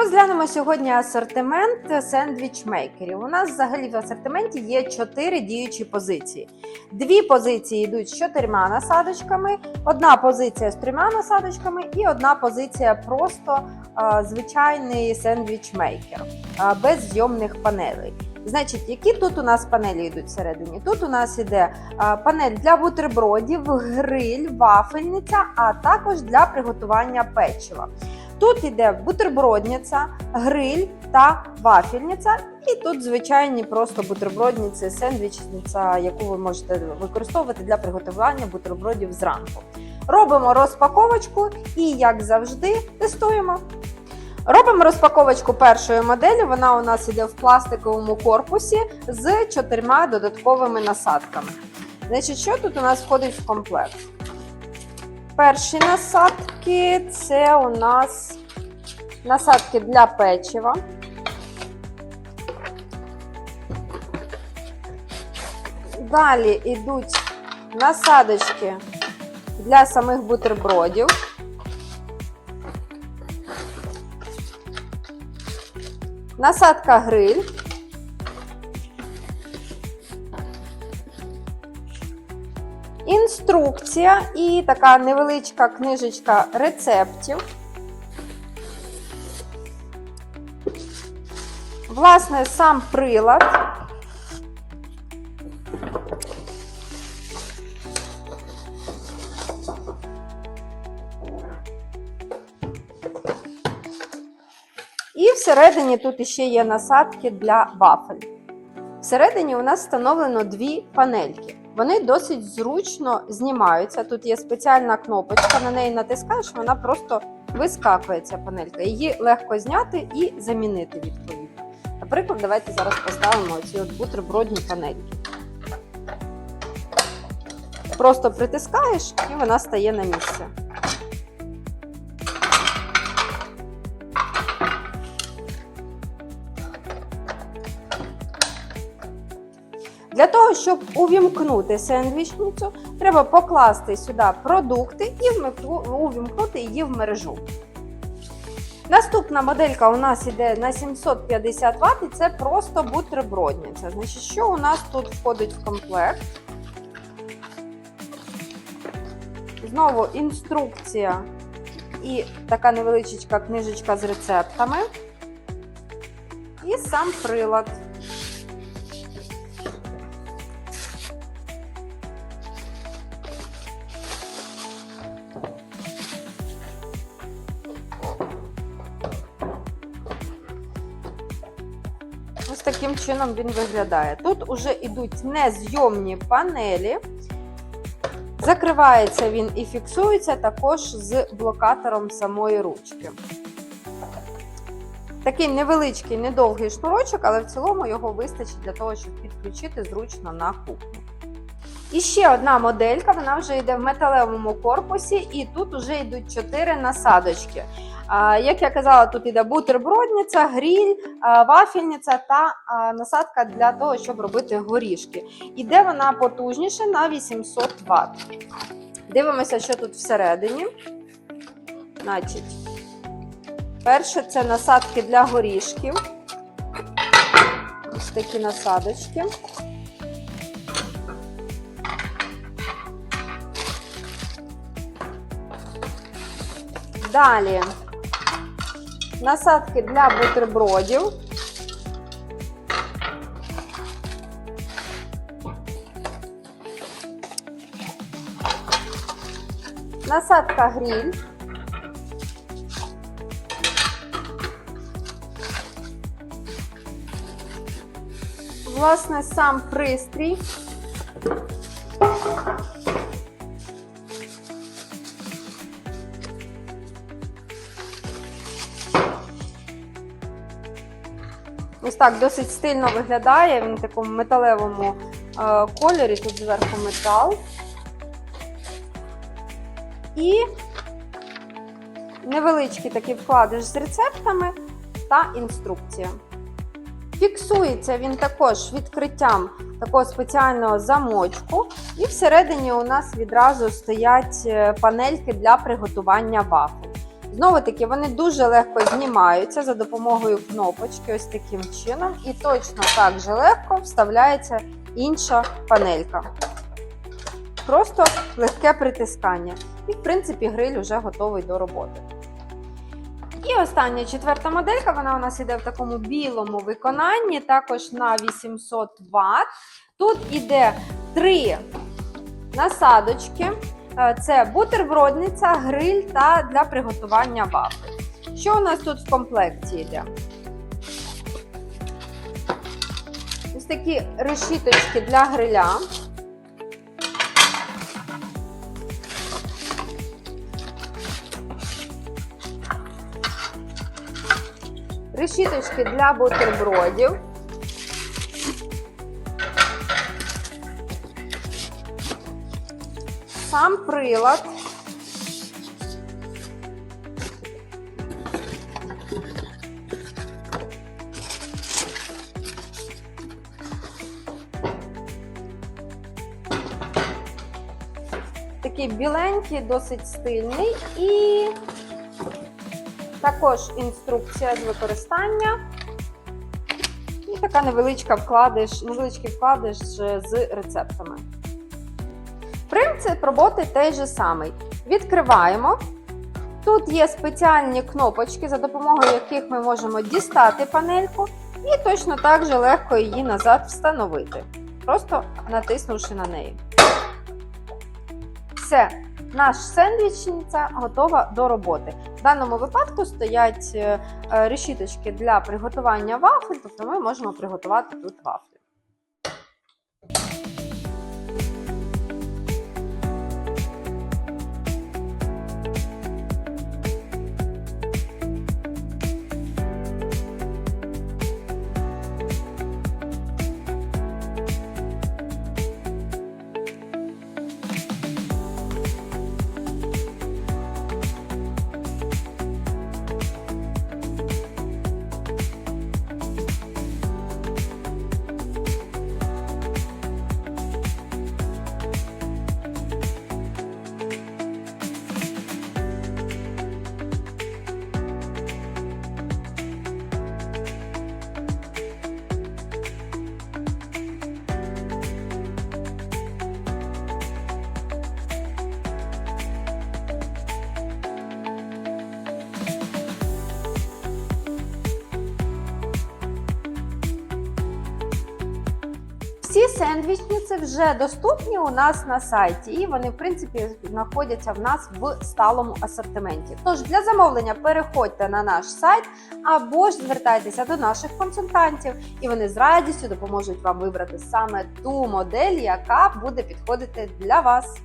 Розглянемо сьогодні асортимент сендвіч-мейкерів. У нас взагалі в асортименті є чотири діючі позиції. Дві позиції йдуть з чотирма насадочками, одна позиція з трьома насадочками і одна позиція просто а, звичайний сендвіч-мейкер а, без зйомних панелей. Значить, які тут у нас панелі йдуть всередині? Тут у нас іде панель для бутербродів, гриль, вафельниця, а також для приготування печива. Тут іде бутербродниця, гриль та вафельниця. І тут звичайні просто бутербродниці, сендвічниця, яку ви можете використовувати для приготування бутербродів зранку. Робимо розпаковочку і, як завжди, тестуємо. Робимо розпаковочку першої моделі. Вона у нас іде в пластиковому корпусі з чотирма додатковими насадками. Значить, що тут у нас входить в комплект? Перші насадки це у нас насадки для печива. Далі йдуть насадочки для самих бутербродів. Насадка гриль. Інструкція і така невеличка книжечка рецептів. Власне, сам прилад. І всередині тут іще є насадки для вафель. Всередині у нас встановлено дві панельки. Вони досить зручно знімаються. Тут є спеціальна кнопочка, на неї натискаєш, вона просто вискакує ця панелька. Її легко зняти і замінити відповідно. Наприклад, давайте зараз поставимо ці бутербродні панельки. Просто притискаєш і вона стає на місце. Для того, щоб увімкнути сендвічницю, треба покласти сюди продукти і увімкнути її в мережу. Наступна моделька у нас іде на 750 Вт, і це просто бутербродниця. Значить, що у нас тут входить в комплект? Знову інструкція і така невеличка книжечка з рецептами. І сам прилад. Ось таким чином він виглядає. Тут вже йдуть незйомні панелі. Закривається він і фіксується також з блокатором самої ручки. Такий невеличкий, недовгий шнурочок, але в цілому його вистачить для того, щоб підключити зручно на кухню. І ще одна моделька, вона вже йде в металевому корпусі, і тут вже йдуть 4 насадочки. Як я казала, тут іде бутербродниця, гріль, вафельниця та насадка для того, щоб робити горішки. Іде вона потужніше на 800 Вт. Дивимося, що тут всередині. Перше це насадки для горішків. Ось такі насадочки. Далі насадки для бутербродів. Насадка гриль. Власне, сам пристрій. Ось так досить стильно виглядає. Він в такому металевому е, кольорі, тут зверху метал. І невеличкий такий вкладиш з рецептами та інструкція. Фіксується він також відкриттям такого спеціального замочку, і всередині у нас відразу стоять е, панельки для приготування вафель. Знову таки, вони дуже легко знімаються за допомогою кнопочки, ось таким чином, і точно так же легко вставляється інша панелька. Просто легке притискання. І, в принципі, гриль вже готовий до роботи. І остання четверта моделька, вона у нас іде в такому білому виконанні, також на 800 Вт. Тут іде три насадочки. Е, Це бутербродниця, гриль та для приготування вафель. Що у нас тут в комплекті йде? Ось такі решіточки для гриля. Решіточки для бутербродів. Сам прилад. Такий біленький, досить стильний і також інструкція з використання. І така невеличка вкладиш, невеличкий вкладиш з рецептами. Принцип роботи той же самий. Відкриваємо. Тут є спеціальні кнопочки, за допомогою яких ми можемо дістати панельку, і точно так же легко її назад встановити, просто натиснувши на неї. Все, наш сендвічниця готова до роботи. В даному випадку стоять е, е, решіточки для приготування вафель, тобто ми можемо приготувати тут вафлі. Всі сендвічниці вже доступні у нас на сайті, і вони, в принципі, знаходяться в нас в сталому асортименті. Тож для замовлення переходьте на наш сайт або ж звертайтеся до наших консультантів, і вони з радістю допоможуть вам вибрати саме ту модель, яка буде підходити для вас.